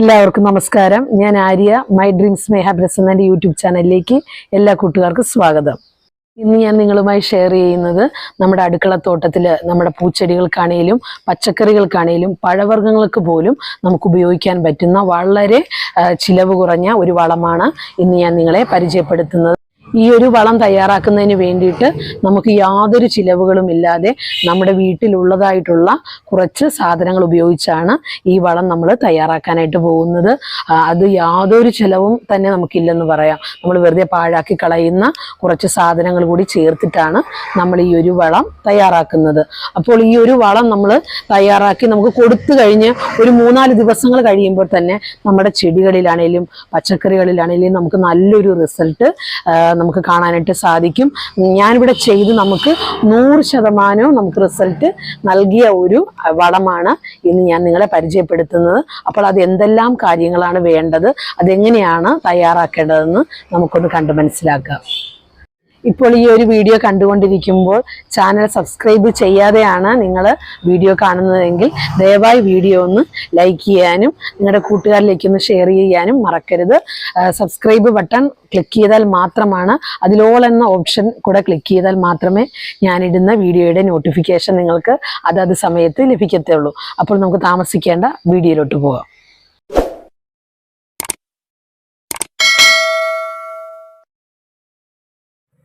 എല്ലാവർക്കും നമസ്കാരം. ഞാൻ Arya my dreams my happiness എന്ന യൂട്യൂബ് ചാനലിലേക്ക് എല്ലാ കൂട്ടുകാർക്കും സ്വാഗതം. ഇന്ന് ഞാൻ നിങ്ങളുമായി ഷെയർ ചെയ്യുന്നത് നമ്മുടെ അടുക്കളത്തോട്ടത്തിൽ നമ്മുടെ പൂച്ചെടികൾക്കാണേലും പച്ചക്കറികൾക്കാണേലും പഴവർഗങ്ങൾക്ക് പോലും നമുക്ക് ഉപയോഗിക്കാൻ പറ്റുന്ന വളരെ ചിലവ് കുറഞ്ഞ ഒരു വളമാണ് ഇന്ന് ഞാൻ നിങ്ങളെ പരിചയപ്പെടുത്തുന്നത്. ഈ ഒരു വളം തയ്യാറാക്കുന്നതിന് വേണ്ടിയിട്ട് നമുക്ക് യാതൊരു ചിലവുകളും ഇല്ലാതെ നമ്മുടെ വീട്ടിലുള്ളതായിട്ടുള്ള കുറച്ച് സാധനങ്ങൾ ഉപയോഗിച്ചാണ് ഈ വളം നമ്മൾ തയ്യാറാക്കാനായിട്ട് പോകുന്നത്. അത് യാതൊരു ചിലവും തന്നെ നമുക്കില്ലെന്ന് പറയാം. നമ്മൾ വെറുതെ പാഴാക്കി കളയുന്ന കുറച്ച് സാധനങ്ങൾ കൂടി ചേർത്തിട്ടാണ് നമ്മൾ ഈ ഒരു വളം തയ്യാറാക്കുന്നത്. അപ്പോൾ ഈ ഒരു വളം നമ്മൾ തയ്യാറാക്കി നമുക്ക് കൊടുത്തു കഴിഞ്ഞ് ഒരു മൂന്നാൽ ദിവസങ്ങൾ കഴിയുമ്പോൾ തന്നെ നമ്മുടെ ചെടികളിലാണെങ്കിലും പച്ചക്കറികളിലാണെങ്കിലും നമുക്ക് നല്ലൊരു റിസൾട്ട് നമുക്ക് കാണാനായിട്ട് സാധിക്കും. ഞാനിവിടെ ചെയ്ത് നമുക്ക് നൂറ് ശതമാനവും നമുക്ക് റിസൾട്ട് നൽകിയ ഒരു വളമാണ് ഇന്ന് ഞാൻ നിങ്ങളെ പരിചയപ്പെടുത്തുന്നത്. അപ്പോൾ അത് എന്തെല്ലാം കാര്യങ്ങളാണ് വേണ്ടത് അതെങ്ങനെയാണ് തയ്യാറാക്കേണ്ടതെന്ന് നമുക്കൊന്ന് കണ്ട് മനസ്സിലാക്കാം. ഇപ്പോൾ ഈ ഒരു വീഡിയോ കണ്ടുകൊണ്ടിരിക്കുമ്പോൾ ചാനൽ സബ്സ്ക്രൈബ് ചെയ്യാതെയാണ് നിങ്ങൾ വീഡിയോ കാണുന്നതെങ്കിൽ ദയവായി വീഡിയോ ഒന്ന് ലൈക്ക് ചെയ്യാനും നിങ്ങളുടെ കൂട്ടുകാരിലേക്ക് ഒന്ന് ഷെയർ ചെയ്യാനും മറക്കരുത്. സബ്സ്ക്രൈബ് ബട്ടൺ ക്ലിക്ക് ചെയ്താൽ മാത്രമാണ് അതിലോൾ എന്ന ഓപ്ഷൻ കൂടെ ക്ലിക്ക് ചെയ്താൽ മാത്രമേ ഞാനിടുന്ന വീഡിയോയുടെ നോട്ടിഫിക്കേഷൻ നിങ്ങൾക്ക് അതത് സമയത്ത് ലഭിക്കത്തുള്ളൂ. അപ്പോൾ നമുക്ക് താമസിക്കേണ്ട വീഡിയോയിലോട്ട് പോകാം.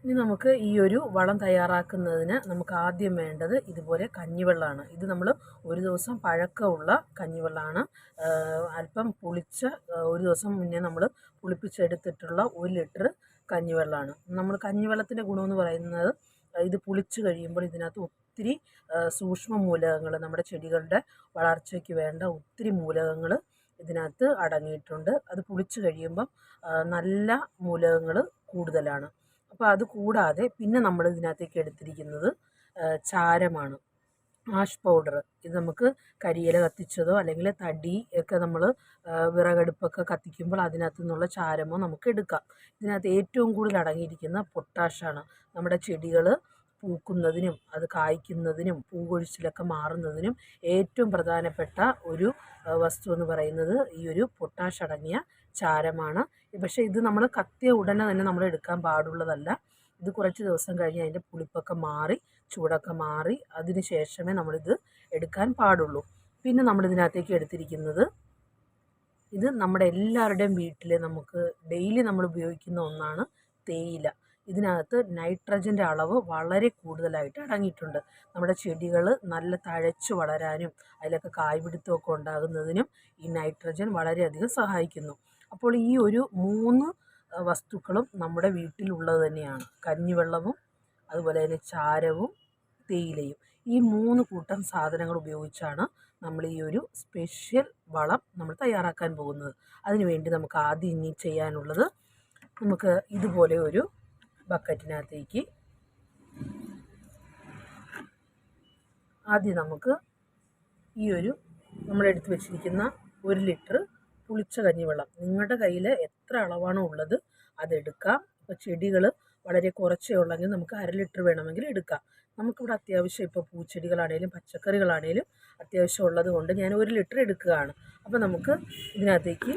ഇനി നമുക്ക് ഈ ഒരു വളം തയ്യാറാക്കുന്നതിന് നമുക്ക് ആദ്യം വേണ്ടത് ഇതുപോലെ കഞ്ഞിവെള്ളമാണ് ഇത് നമ്മൾ ഒരു ദിവസം പഴക്കമുള്ള കഞ്ഞിവെള്ളമാണ് അല്പം പുളിച്ച ഒരു ദിവസം മുന്നേ നമ്മൾ പുളിപ്പിച്ചെടുത്തിട്ടുള്ള ഒരു ലിറ്റർ കഞ്ഞിവെള്ളമാണ് നമ്മൾ കഞ്ഞിവെള്ളത്തിന്റെ ഗുണമെന്ന് പറയുന്നത് ഇത് പുളിച്ച് കഴിയുമ്പോൾ ഇതിനകത്ത് ഒത്തിരി സൂക്ഷ്മ മൂലകങ്ങൾ നമ്മുടെ ചെടികളുടെ വളർച്ചയ്ക്ക് വേണ്ട ഒത്തിരി മൂലകങ്ങൾ ഇതിനകത്ത് അടങ്ങിയിട്ടുണ്ട്. അത് പുളിച്ച് കഴിയുമ്പം നല്ല മൂലകങ്ങൾ കൂടുതലാണ്. അപ്പോൾ അത് കൂടാതെ പിന്നെ നമ്മൾ ഇതിനകത്തേക്ക് എടുത്തിരിക്കുന്നത് ചാരമാണ്. ആഷ് പൗഡർ ഇത് നമുക്ക് കരിയില കത്തിച്ചതോ അല്ലെങ്കിൽ തടി ഒക്കെ നമ്മൾ വിറകടുപ്പൊക്കെ കത്തിക്കുമ്പോൾ അതിനകത്തു നിന്നുള്ള ചാരമോ നമുക്ക് എടുക്കാം. ഇതിനകത്ത് ഏറ്റവും കൂടുതൽ അടങ്ങിയിരിക്കുന്ന പൊട്ടാഷാണ്. നമ്മുടെ ചെടികൾ പൂക്കുന്നതിനും അത് കായ്ക്കുന്നതിനും പൂകൊഴിച്ചിലൊക്കെ മാറുന്നതിനും ഏറ്റവും പ്രധാനപ്പെട്ട ഒരു വസ്തു എന്ന് പറയുന്നത് ഈ ഒരു പൊട്ടാഷ് അടങ്ങിയ ചാരമാണ്. പക്ഷേ ഇത് നമ്മൾ കത്തിയ ഉടനെ തന്നെ നമ്മൾ എടുക്കാൻ പാടുള്ളതല്ല. ഇത് കുറച്ച് ദിവസം കഴിഞ്ഞ് അതിന്റെ പുളിപ്പൊക്കെ മാറി ചൂടൊക്കെ മാറി അതിന് ശേഷമേ നമ്മളിത് എടുക്കാൻ പാടുള്ളൂ. പിന്നെ നമ്മൾ ഇതിനകത്തേക്ക് എടുത്തിരിക്കുന്നത് ഇത് നമ്മുടെ എല്ലാവരുടെയും വീട്ടിലെ നമുക്ക് ഡെയിലി നമ്മൾ ഉപയോഗിക്കുന്ന ഒന്നാണ് തേയില. ഇതിനകത്ത് നൈട്രജന്റെ അളവ് വളരെ കൂടുതലായിട്ട് അടങ്ങിയിട്ടുണ്ട്. നമ്മുടെ ചെടികൾ നല്ല തഴച്ചു വളരാനും അതിലൊക്കെ കായ്പിടുത്തമൊക്കെ ഉണ്ടാകുന്നതിനും ഈ നൈട്രജൻ വളരെയധികം സഹായിക്കുന്നു. അപ്പോൾ ഈ ഒരു മൂന്ന് വസ്തുക്കളും നമ്മുടെ വീട്ടിലുള്ളത് തന്നെയാണ്. കഞ്ഞിവെള്ളവും അതുപോലെ തന്നെ ചാരവും തേയിലയും. ഈ മൂന്ന് കൂട്ടം സാധനങ്ങൾ ഉപയോഗിച്ചാണ് നമ്മൾ ഈ ഒരു സ്പെഷ്യൽ വളം നമ്മൾ തയ്യാറാക്കാൻ പോകുന്നത്. അതിനുവേണ്ടി നമുക്ക് ആദ്യം ഇനി ചെയ്യാനുള്ളത് നമുക്ക് ഇതുപോലെ ഒരു ബക്കറ്റിനകത്തേക്ക് ആദ്യം നമുക്ക് ഈ ഒരു നമ്മളെടുത്ത് വെച്ചിരിക്കുന്ന ഒരു ലിറ്റർ പുളിച്ച കഞ്ഞിവെള്ളം. നിങ്ങളുടെ കയ്യിൽ എത്ര അളവാണോ ഉള്ളത് അതെടുക്കാം. ഇപ്പോൾ ചെടികൾ വളരെ കുറച്ചേ ഉള്ളെങ്കിൽ നമുക്ക് അര ലിറ്റർ വേണമെങ്കിൽ എടുക്കാം. നമുക്കിവിടെ അത്യാവശ്യം ഇപ്പോൾ പൂച്ചെടികളാണേലും പച്ചക്കറികളാണേലും അത്യാവശ്യം ഉള്ളത് കൊണ്ട് ഞാൻ ഒരു ലിറ്റർ എടുക്കുകയാണ്. അപ്പോൾ നമുക്ക് ഇതിനകത്തേക്ക്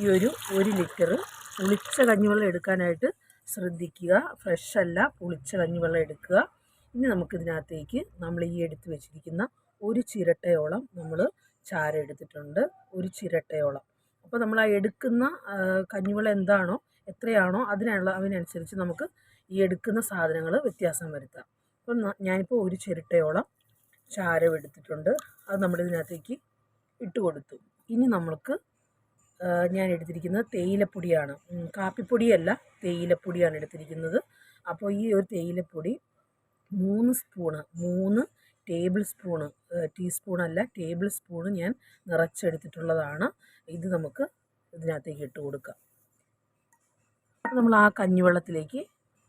ഈ ഒരു ഒരു ലിറ്റർ പുളിച്ച കഞ്ഞിവെള്ളം എടുക്കാനായിട്ട് ശ്രദ്ധിക്കുക. ഫ്രഷ് അല്ല പുളിച്ച കഞ്ഞിവെള്ളം എടുക്കുക. ഇനി നമുക്കിതിനകത്തേക്ക് നമ്മൾ ഈ എടുത്ത് വെച്ചിരിക്കുന്ന ഒരു ചിരട്ടയോളം നമ്മൾ ചാരം എടുത്തിട്ടുണ്ട്. ഒരു ചിരട്ടയോളം. അപ്പോൾ നമ്മൾ ആ എടുക്കുന്ന കഞ്ഞിവെള്ളം എന്താണോ എത്രയാണോ അതിനുള്ള അതിനനുസരിച്ച് നമുക്ക് ഈ എടുക്കുന്ന സാധനങ്ങൾ വ്യത്യാസം വരുത്താം. അപ്പം ഞാനിപ്പോൾ ഒരു ചിരട്ടയോളം ചാരം എടുത്തിട്ടുണ്ട് അത് നമ്മളിതിനകത്തേക്ക് ഇട്ട് കൊടുത്തു ഇനി നമ്മൾക്ക് ഞാൻ എടുത്തിരിക്കുന്നത് തേയിലപ്പൊടിയാണ്. കാപ്പിപ്പൊടിയല്ല തേയിലപ്പൊടിയാണ് എടുത്തിരിക്കുന്നത്. അപ്പോൾ ഈ ഒരു തേയിലപ്പൊടി മൂന്ന് സ്പൂണ് മൂന്ന് ടേബിൾ സ്പൂണ് ടീസ്പൂണല്ല ടേബിൾ സ്പൂണ് ഞാൻ നിറച്ചെടുത്തിട്ടുള്ളതാണ്. ഇത് നമുക്ക് ഇതിനകത്തേക്ക് ഇട്ട് കൊടുക്കാം. നമ്മൾ ആ കഞ്ഞിവെള്ളത്തിലേക്ക്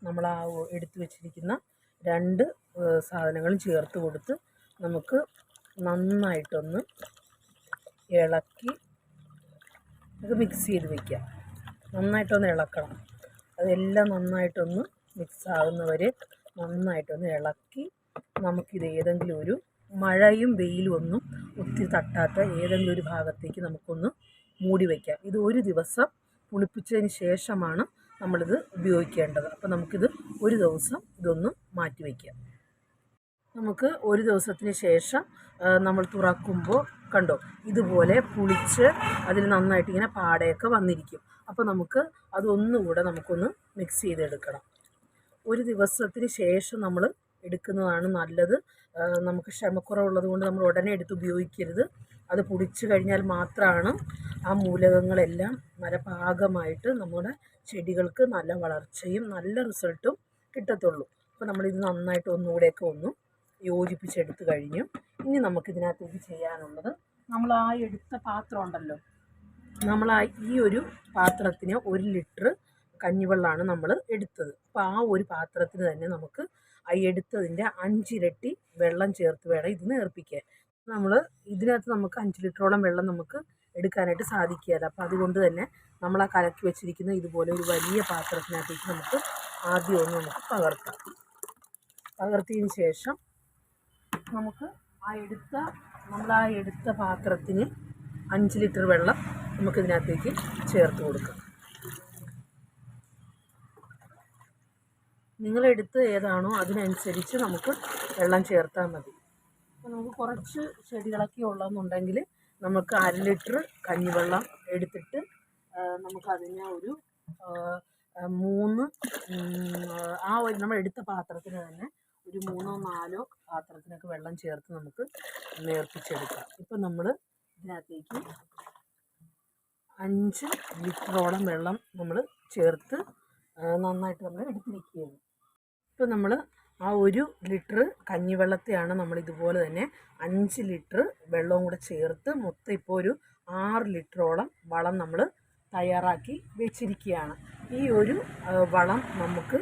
നമ്മൾ ആ എടുത്തു വെച്ചിരിക്കുന്ന രണ്ട് സാധനങ്ങളും ചേർത്ത് കൊടുത്ത് നമുക്ക് നന്നായിട്ടൊന്ന് ഇളക്കി ഇത് മിക്സ് ചെയ്ത് വെക്കാം നന്നായിട്ടൊന്ന് ഇളക്കണം. അതെല്ലാം നന്നായിട്ടൊന്ന് മിക്സ് ആകുന്നവരെ നന്നായിട്ടൊന്ന് ഇളക്കി നമുക്കിത് ഏതെങ്കിലും ഒരു മഴയും വെയിലും ഒന്നും ഒത്തിരി തട്ടാത്ത ഏതെങ്കിലും ഒരു ഭാഗത്തേക്ക് നമുക്കൊന്ന് മൂടി വയ്ക്കാം ഇത് ഒരു ദിവസം പുളിപ്പിച്ചതിന് ശേഷമാണ് നമ്മളിത് ഉപയോഗിക്കേണ്ടത്. അപ്പോൾ നമുക്കിത് ഒരു ദിവസം ഇതൊന്ന് മാറ്റി വയ്ക്കാം നമുക്ക് ഒരു ദിവസത്തിന് ശേഷം നമ്മൾ തുറക്കുമ്പോൾ കണ്ടോ? ഇതുപോലെ പുളിച്ച് അതിൽ നന്നായിട്ട് ഇങ്ങനെ പാടയൊക്കെ വന്നിരിക്കും. അപ്പോൾ നമുക്ക് അതൊന്നുകൂടെ നമുക്കൊന്ന് മിക്സ് ചെയ്തെടുക്കണം. ഒരു ദിവസത്തിന് ശേഷം നമ്മൾ എടുക്കുന്നതാണ് നല്ലത്. നമുക്ക് ക്ഷമക്കുറവുള്ളത് കൊണ്ട് നമ്മൾ ഉടനെ എടുത്ത് ഉപയോഗിക്കരുത്. അത് പുളിച്ച് കഴിഞ്ഞാൽ മാത്രമാണ് ആ മൂലകങ്ങളെല്ലാം നല്ല പാകമായിട്ട് നമ്മുടെ ചെടികൾക്ക് നല്ല വളർച്ചയും നല്ല റിസൾട്ടും കിട്ടത്തുള്ളൂ. അപ്പോൾ നമ്മളിത് നന്നായിട്ട് ഒന്നുകൂടെയൊക്കെ ഒന്ന് യോജിപ്പിച്ചെടുത്ത് കഴിഞ്ഞു. ഇനി നമുക്കിതിനകത്തേക്ക് ചെയ്യാനുള്ളത് നമ്മൾ ആ എടുത്ത പാത്രം ഉണ്ടല്ലോ. നമ്മൾ ആ ഈ ഒരു പാത്രത്തിന് ഒരു ലിറ്റർ കഞ്ഞിവെള്ളമാണ് നമ്മൾ എടുത്തത്. അപ്പോൾ ആ ഒരു പാത്രത്തിന് തന്നെ നമുക്ക് ആ എടുത്തതിന്റെ അഞ്ചിരട്ടി വെള്ളം ചേർത്ത് വേണം ഇത് നേർപ്പിക്കാൻ നമ്മൾ ഇതിനകത്ത് നമുക്ക് അഞ്ച് ലിറ്ററോളം വെള്ളം നമുക്ക് എടുക്കാനായിട്ട് സാധിക്കുകയില്ല. അപ്പോൾ അതുകൊണ്ട് തന്നെ നമ്മൾ ആ കലക്കി വെച്ചിരിക്കുന്ന ഇതുപോലെ ഒരു വലിയ പാത്രത്തിനകത്തേക്ക് നമുക്ക് ആദ്യം ഒന്ന് നമുക്ക് പകർത്താം. പകർത്തിയതിന് ശേഷം നമുക്ക് ആ എടുത്ത നമ്മൾ ആ എടുത്ത പാത്രത്തിന് അഞ്ച് ലിറ്റർ വെള്ളം നമുക്കിതിനകത്തേക്ക് ചേർത്ത് കൊടുക്കാം നിങ്ങളെടുത്ത് ഏതാണോ അതിനനുസരിച്ച് നമുക്ക് വെള്ളം ചേർത്താൽ മതി അപ്പോൾ നമുക്ക് കുറച്ച് ചെടികളൊക്കെ ഉള്ളതെന്നുണ്ടെങ്കിൽ നമുക്ക് അര ലിറ്റർ കഞ്ഞിവെള്ളം എടുത്തിട്ട് നമുക്കതിന് ഒരു മൂന്ന് ആ ഒരു നമ്മൾ എടുത്ത പാത്രത്തിന് തന്നെ ഒരു മൂന്നോ നാലോ പാത്രത്തിനൊക്കെ വെള്ളം ചേർത്ത് നമുക്ക് നേർപ്പിച്ചെടുക്കാം ഇപ്പം നമ്മൾ ഇതിനകത്തേക്ക് അഞ്ച് ലിറ്ററോളം വെള്ളം നമ്മൾ ചേർത്ത് നന്നായിട്ട് നമ്മൾ എടുത്ത് വയ്ക്കുകയാണ് ഇപ്പം നമ്മൾ ആ ഒരു ലിറ്റർ കഞ്ഞിവെള്ളത്തെയാണ് നമ്മൾ ഇതുപോലെ തന്നെ അഞ്ച് ലിറ്റർ വെള്ളവും കൂടെ ചേർത്ത് മൊത്തം ഇപ്പോൾ ഒരു ആറ് ലിറ്ററോളം വളം നമ്മൾ തയ്യാറാക്കി വെച്ചിരിക്കുകയാണ്. ഈ ഒരു വളം നമുക്ക്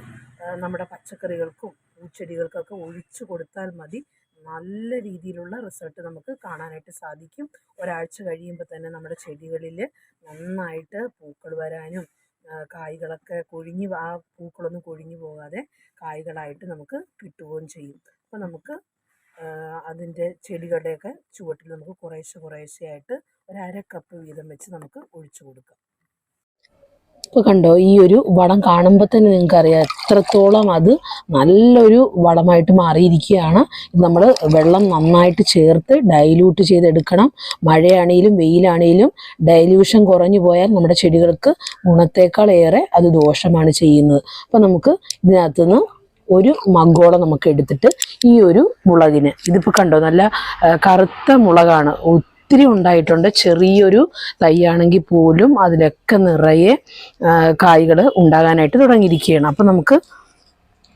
നമ്മുടെ പച്ചക്കറികൾക്കും പൂച്ചെടികൾക്കൊക്കെ ഒഴിച്ചു കൊടുത്താൽ മതി. നല്ല രീതിയിലുള്ള റിസൾട്ട് നമുക്ക് കാണാനായിട്ട് സാധിക്കും. ഒരാഴ്ച കഴിയുമ്പോൾ തന്നെ നമ്മുടെ ചെടികളിൽ നന്നായിട്ട് പൂക്കൾ വരാനും കായ്കളൊക്കെ കൊഴിഞ്ഞ് ആ പൂക്കളൊന്നും കൊഴിഞ്ഞു പോകാതെ കായ്കളായിട്ട് നമുക്ക് കിട്ടുകയും ചെയ്യും. അപ്പോൾ നമുക്ക് അതിന്റെ ചെടികളുടെയൊക്കെ ചുവട്ടിൽ നമുക്ക് കുറേശ്ശെ കുറേശ്ശെയായിട്ട് ഒരു അര കപ്പ് വീതം വെച്ച് നമുക്ക് ഒഴിച്ചു കൊടുക്കാം. ഇപ്പോൾ കണ്ടോ ഈ ഒരു വടം കാണുമ്പോൾ തന്നെ നിങ്ങൾക്ക് അറിയാം എത്രത്തോളം അത് നല്ലൊരു വളമായിട്ട് മാറിയിരിക്കുകയാണ്. നമ്മൾ വെള്ളം നന്നായിട്ട് ചേർത്ത് ഡൈല്യൂട്ട് ചെയ്തെടുക്കണം. മഴയാണെങ്കിലും വെയിലാണെങ്കിലും ഡൈല്യൂഷൻ കുറഞ്ഞു പോയാൽ നമ്മുടെ ചെടികൾക്ക് ഗുണത്തേക്കാൾ ഏറെ അത് ദോഷമാണ് ചെയ്യുന്നത്. അപ്പോൾ നമുക്ക് ഇതിനകത്തുനിന്ന് ഒരു മഗോള നമുക്ക് എടുത്തിട്ട് ഈ ഒരു മുളകിന് ഇതിപ്പോൾ കണ്ടോ നല്ല കറുത്ത മുളകാണ്. ഒത്തിരി ഉണ്ടായിട്ടുണ്ട്. ചെറിയൊരു തൈയാണെങ്കിൽ പോലും അതിലൊക്കെ നിറയെ കായ്കൾ ഉണ്ടാകാനായിട്ട് തുടങ്ങിയിരിക്കുകയാണ്. അപ്പം നമുക്ക്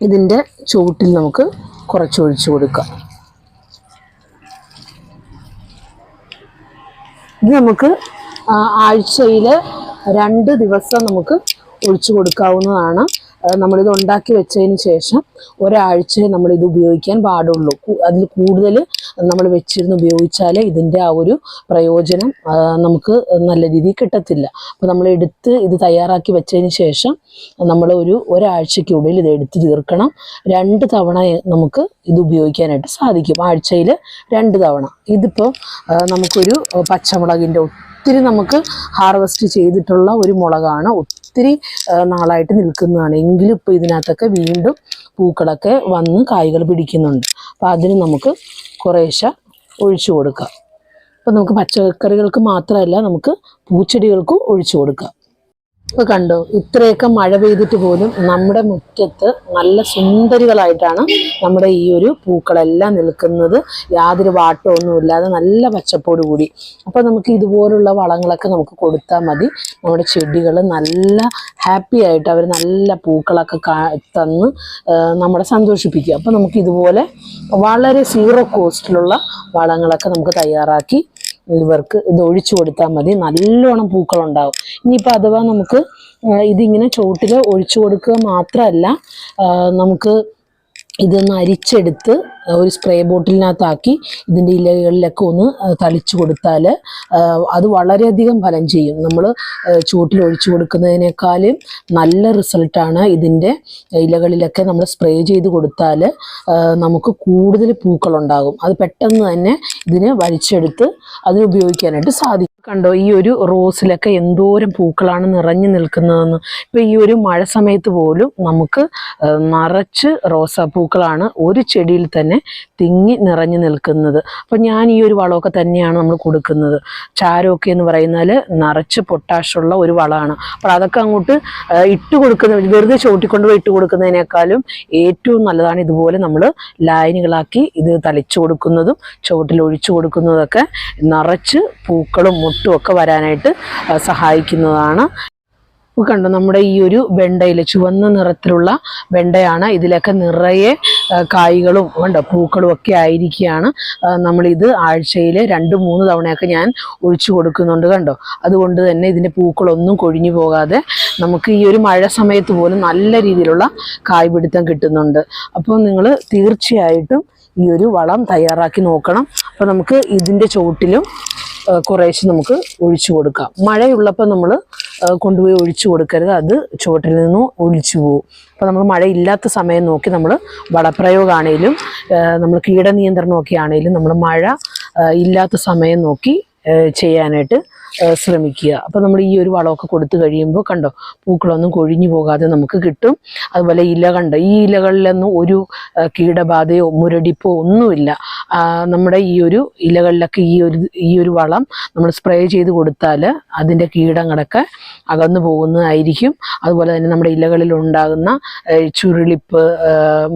ഇതിന്റെ ചുവട്ടിൽ നമുക്ക് കുറച്ച് ഒഴിച്ചു കൊടുക്കാം. ഇത് നമുക്ക് ആഴ്ചയിൽ രണ്ട് ദിവസം നമുക്ക് ഒഴിച്ചു കൊടുക്കാവുന്നതാണ്. നമ്മളിത് ഉണ്ടാക്കി വെച്ചതിന് ശേഷം ഒരാഴ്ചയെ നമ്മളിത് ഉപയോഗിക്കാൻ പാടുള്ളൂ. അതിൽ കൂടുതൽ നമ്മൾ വെച്ചിരുന്ന് ഉപയോഗിച്ചാൽ ഇതിന്റെ ആ ഒരു പ്രയോജനം നമുക്ക് നല്ല രീതിയിൽ കിട്ടത്തില്ല. അപ്പോൾ നമ്മൾ എടുത്ത് ഇത് തയ്യാറാക്കി വെച്ചതിന് ശേഷം നമ്മൾ ഒരു ഒരാഴ്ചയ്ക്കുള്ളിൽ ഇത് എടുത്ത് തീർക്കണം. രണ്ട് തവണ നമുക്ക് ഇത് ഉപയോഗിക്കാനായിട്ട് സാധിക്കും. ആഴ്ചയിൽ രണ്ട് തവണ. ഇതിപ്പോൾ നമുക്കൊരു പച്ചമുളകിന്റെ ഒത്തിരി നമുക്ക് ഹാർവെസ്റ്റ് ചെയ്തിട്ടുള്ള ഒരു മുളകാണ് ഒത്തിരി നാളായിട്ട് നിൽക്കുന്നതാണ്. എങ്കിലും ഇപ്പോൾ ഇതിനകത്തൊക്കെ വീണ്ടും പൂക്കളൊക്കെ വന്ന് കായ്കൾ പിടിക്കുന്നുണ്ട്. അപ്പോൾ അതിന് നമുക്ക് കുറേശ്ശെ ഒഴിച്ചു കൊടുക്കാം. അപ്പോൾ നമുക്ക് പച്ചക്കറികൾക്ക് മാത്രമല്ല നമുക്ക് പൂച്ചെടികൾക്കും ഒഴിച്ചു കൊടുക്കാം. ഇപ്പോൾ കണ്ടോ ഇത്രയൊക്കെ മഴ പെയ്തിട്ട് പോലും നമ്മുടെ മുറ്റത്ത് നല്ല സുന്ദരികളായിട്ടാണ് നമ്മുടെ ഈ ഒരു പൂക്കളെല്ലാം നിൽക്കുന്നത്. യാതൊരു വാട്ടമൊന്നുമില്ലാതെ നല്ല പച്ചപ്പോട് കൂടി. അപ്പോൾ നമുക്ക് ഇതുപോലുള്ള വളങ്ങളൊക്കെ നമുക്ക് കൊടുത്താൽ മതി. നമ്മുടെ ചെടികൾ നല്ല ഹാപ്പി ആയിട്ട് അവർ നല്ല പൂക്കളൊക്കെ തന്ന് നമ്മളെ സന്തോഷിപ്പിക്കുക. അപ്പോൾ നമുക്ക് ഇതുപോലെ വളരെ സീറോ കോസ്റ്റിലുള്ള വളങ്ങളൊക്കെ നമുക്ക് തയ്യാറാക്കി ഇവർക്ക് ഇത് ഒഴിച്ചു കൊടുത്താൽ മതി. നല്ലോണം പൂക്കളുണ്ടാവും. ഇനിയിപ്പോൾ അഥവാ നമുക്ക് ഇതിങ്ങനെ ചുവട്ടിൽ ഒഴിച്ചു കൊടുക്കുക മാത്രമല്ല നമുക്ക് ഇതൊന്ന് അരിച്ചെടുത്ത് ഒരു സ്പ്രേ ബോട്ടിലിനകത്താക്കി ഇതിന്റെ ഇലകളിലൊക്കെ ഒന്ന് തളിച്ചു കൊടുത്താൽ അത് വളരെയധികം ഫലം ചെയ്യും. നമ്മൾ ചൂട്ടിൽ ഒഴിച്ചു കൊടുക്കുന്നതിനേക്കാളും നല്ല റിസൾട്ടാണ് ഇതിന്റെ ഇലകളിലൊക്കെ നമ്മൾ സ്പ്രേ ചെയ്ത് കൊടുത്താൽ നമുക്ക് കൂടുതൽ പൂക്കളുണ്ടാകും. അത് പെട്ടെന്ന് തന്നെ ഇതിനെ വലിച്ചെടുത്ത് അതിന് ഉപയോഗിക്കാനായിട്ട് സാധിക്കും. കണ്ടോ ഈ ഒരു റോസിലൊക്കെ എന്തോരം പൂക്കളാണ് നിറഞ്ഞു നിൽക്കുന്നതെന്ന്. ഇപ്പം ഈ ഒരു മഴ സമയത്ത് പോലും നമുക്ക് നിറച്ച് റോസാപ്പൂക്കളാണ് ഒരു ചെടിയിൽ തന്നെ തിങ്ങി നിറഞ്ഞു നിൽക്കുന്നത്. അപ്പം ഞാൻ ഈ ഒരു വളമൊക്കെ തന്നെയാണ് നമ്മൾ കൊടുക്കുന്നത്. ചാരമൊക്കെ എന്ന് പറയുന്നാൽ നിറച്ച് പൊട്ടാഷുള്ള ഒരു വളമാണ്. അപ്പോൾ അതൊക്കെ അങ്ങോട്ട് ഇട്ട് കൊടുക്കുന്ന വെറുതെ ചോട്ടിക്കൊണ്ട് പോയി ഇട്ട് കൊടുക്കുന്നതിനേക്കാളും ഏറ്റവും നല്ലതാണ് ഇതുപോലെ നമ്മൾ ലൈനുകളാക്കി ഇത് തളിച്ചു കൊടുക്കുന്നതും ചുവട്ടിൽ ഒഴിച്ചു കൊടുക്കുന്നതൊക്കെ നിറച്ച് പൂക്കളും മുട്ടും ഒക്കെ വരാനായിട്ട് സഹായിക്കുന്നതാണ്. കണ്ടു നമ്മുടെ ഈ ഒരു വെണ്ടയിൽ ചുവന്ന നിറത്തിലുള്ള വെണ്ടയാണ്. ഇതിലൊക്കെ നിറയെ കായ്കളും കണ്ടോ പൂക്കളും ഒക്കെ ആയിരിക്കുകയാണ്. നമ്മളിത് ആഴ്ചയിൽ രണ്ട് മൂന്ന് തവണയൊക്കെ ഞാൻ ഒഴിച്ചു കൊടുക്കുന്നുണ്ട് കണ്ടോ. അതുകൊണ്ട് തന്നെ ഇതിന്റെ പൂക്കളൊന്നും കൊഴിഞ്ഞു പോകാതെ നമുക്ക് ഈ ഒരു മഴ സമയത്ത് പോലും നല്ല രീതിയിലുള്ള കായ്പിടുത്തം കിട്ടുന്നുണ്ട്. അപ്പോൾ നിങ്ങൾ തീർച്ചയായിട്ടും ഈ ഒരു വളം തയ്യാറാക്കി നോക്കണം. അപ്പോൾ നമുക്ക് ഇതിന്റെ ചുവട്ടിലും കുറേശ്ശെ നമുക്ക് ഒഴിച്ചു കൊടുക്കാം. മഴയുള്ളപ്പോൾ നമ്മൾ കൊണ്ടുപോയി ഒഴിച്ചു കൊടുക്കരുത്. അത് ചുവട്ടിൽ നിന്നും ഒഴിച്ചു പോകും അപ്പോൾ നമ്മൾ മഴയില്ലാത്ത സമയം നോക്കി നമ്മൾ വളപ്രയോഗമാണേലും നമ്മൾ കീടനിയന്ത്രണമൊക്കെ ആണെങ്കിലും നമ്മൾ മഴ ഇല്ലാത്ത സമയം നോക്കി ചെയ്യാനായിട്ട് ശ്രമിക്കുക. അപ്പോൾ നമ്മൾ ഈ ഒരു വളമൊക്കെ കൊടുത്തു കഴിയുമ്പോൾ കണ്ടോ പൂക്കളൊന്നും കൊഴിഞ്ഞു പോകാതെ നമുക്ക് കിട്ടും. അതുപോലെ ഇല കണ്ടോ ഈ ഇലകളിലൊന്നും ഒരു കീടബാധയോ മുരടിപ്പോ ഒന്നുമില്ല. നമ്മുടെ ഈ ഒരു ഇലകളിലൊക്കെ ഈ ഒരു ഈ ഒരു വളം നമ്മൾ സ്പ്രേ ചെയ്ത് കൊടുത്താൽ അതിന്റെ കീടങ്ങളൊക്കെ അകന്നു പോകുന്നതായിരിക്കും. അതുപോലെ തന്നെ നമ്മുടെ ഇലകളിൽ ഉണ്ടാകുന്ന ചുരുളിപ്പ്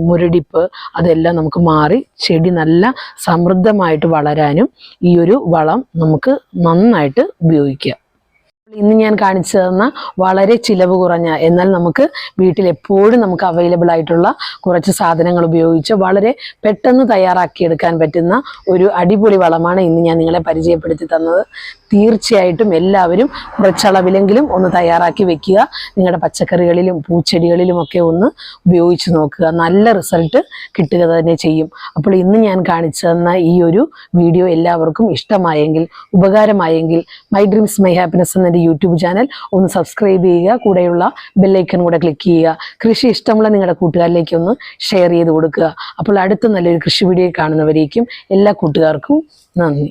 മുരടിപ്പ് അതെല്ലാം നമുക്ക് മാറി ചെടി നല്ല സമൃദ്ധമായിട്ട് വളരാനും ഈ ഒരു വളം നമുക്ക് നന്നായിട്ട് ഉപയോഗിക്കാം. ഇന്ന് ഞാൻ കാണിച്ചു തന്ന വളരെ ചിലവ് കുറഞ്ഞ എന്നാൽ നമുക്ക് വീട്ടിൽ എപ്പോഴും നമുക്ക് അവൈലബിൾ ആയിട്ടുള്ള കുറച്ച് സാധനങ്ങൾ ഉപയോഗിച്ച് വളരെ പെട്ടെന്ന് തയ്യാറാക്കിയെടുക്കാൻ പറ്റുന്ന ഒരു അടിപൊളി വളമാണ് ഇന്ന് ഞാൻ നിങ്ങളെ പരിചയപ്പെടുത്തി തന്നത്. തീർച്ചയായിട്ടും എല്ലാവരും കുറച്ചളവിലെങ്കിലും ഒന്ന് തയ്യാറാക്കി വെക്കുക. നിങ്ങളുടെ പച്ചക്കറികളിലും പൂച്ചെടികളിലും ഒക്കെ ഒന്ന് ഉപയോഗിച്ച് നോക്കുക. നല്ല റിസൾട്ട് കിട്ടുക തന്നെ ചെയ്യും. അപ്പോൾ ഇന്ന് ഞാൻ കാണിച്ചു തന്ന ഈ ഒരു വീഡിയോ എല്ലാവർക്കും ഇഷ്ടമായെങ്കിൽ ഉപകാരമായെങ്കിൽ മൈ ഡ്രീംസ് മൈ ഹാപ്പിനെസ് എന്ന എന്റെ യൂട്യൂബ് ചാനൽ ഒന്ന് സബ്സ്ക്രൈബ് ചെയ്യുക കൂടെയുള്ള ബെല്ലൈക്കൺ കൂടെ ക്ലിക്ക് ചെയ്യുക. കൃഷി ഇഷ്ടമുള്ള നിങ്ങളുടെ കൂട്ടുകാരിലേക്ക് ഒന്ന് ഷെയർ ചെയ്ത് കൊടുക്കുക. അപ്പോൾ അടുത്ത നല്ലൊരു കൃഷി വീഡിയോ കാണുന്നവരേക്കും എല്ലാ കൂട്ടുകാർക്കും നന്ദി.